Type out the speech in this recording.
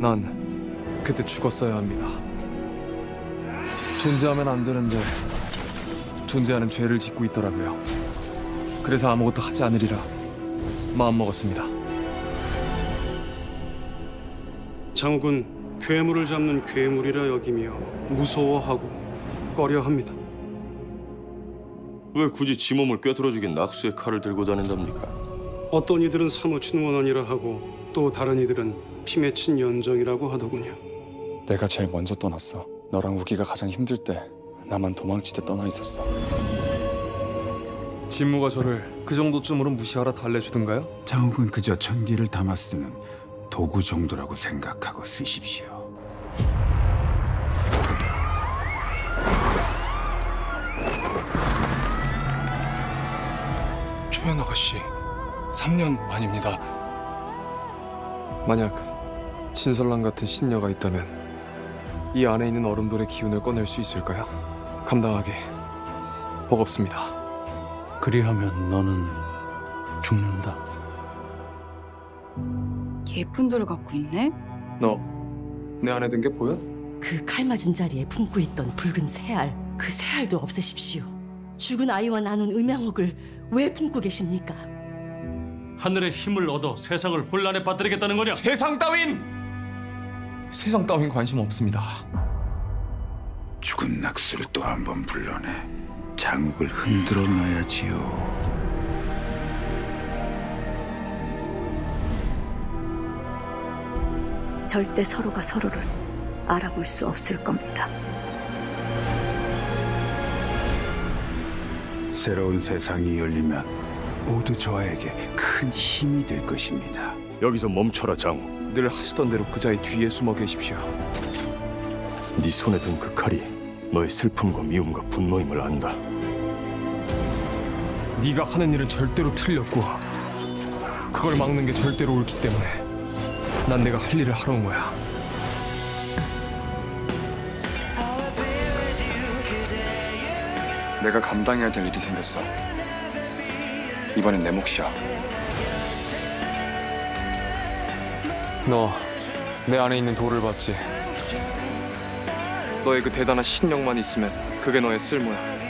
난 그때 죽었어야 합니다. 존재하면 안 되는데 존재하는 죄를 짓고 있더라고요. 그래서 아무것도 하지 않으리라 마음 먹었습니다. 장욱은 괴물을 잡는 괴물이라 여기며 무서워하고 꺼려합니다. 왜 굳이 지 몸을 꿰뚫어 죽인 낙수의 칼을 들고 다닌답니까? 어떤 이들은 사무친 원한이라 하고 또 다른 이들은 힘에 친 연정이라고 하더군요. 내가 제일 먼저 떠났어. 너랑 우기가 가장 힘들 때 나만 도망치듯 떠나 있었어. 진무가 저를 그 정도쯤으로 무시하라 달래주든가요? 장욱은 그저 천기를 담아 쓰는 도구 정도라고 생각하고 쓰십시오. 초연 아가씨, 3년 만입니다. 만약 신설랑 같은 신녀가 있다면 이 안에 있는 얼음돌의 기운을 꺼낼 수 있을까요? 감당하기 버겁습니다. 그리하면 너는 죽는다. 예쁜 돌을 갖고 있네? 너 내 안에 든 게 보여? 그 칼 맞은 자리에 품고 있던 붉은 새알, 그 새알도 없애십시오. 죽은 아이와 나눈 음양옥을 왜 품고 계십니까? 하늘의 힘을 얻어 세상을 혼란에 빠뜨리겠다는 거냐? 세상 따윈 세상 따윈 관심 없습니다. 죽은 낙수를 또 한 번 불러내 장욱을 흔들어 놔야지요. 절대 서로가 서로를 알아볼 수 없을 겁니다. 새로운 세상이 열리면 모두 저에게 큰 힘이 될 것입니다. 여기서 멈춰라 장욱. 늘 하시던 대로 그자의 뒤에 숨어 계십시오. 네 손에 든 그 칼이 너의 슬픔과 미움과 분노임을 안다. 네가 하는 일은 절대로 틀렸고 그걸 막는 게 절대로 옳기 때문에 난 내가 할 일을 하러 온 거야. 내가 감당해야 될 일이 생겼어. 이번엔 내 몫이야. 너 내 안에 있는 돌을 봤지? 너의 그 대단한 신력만 있으면 그게 너의 쓸모야.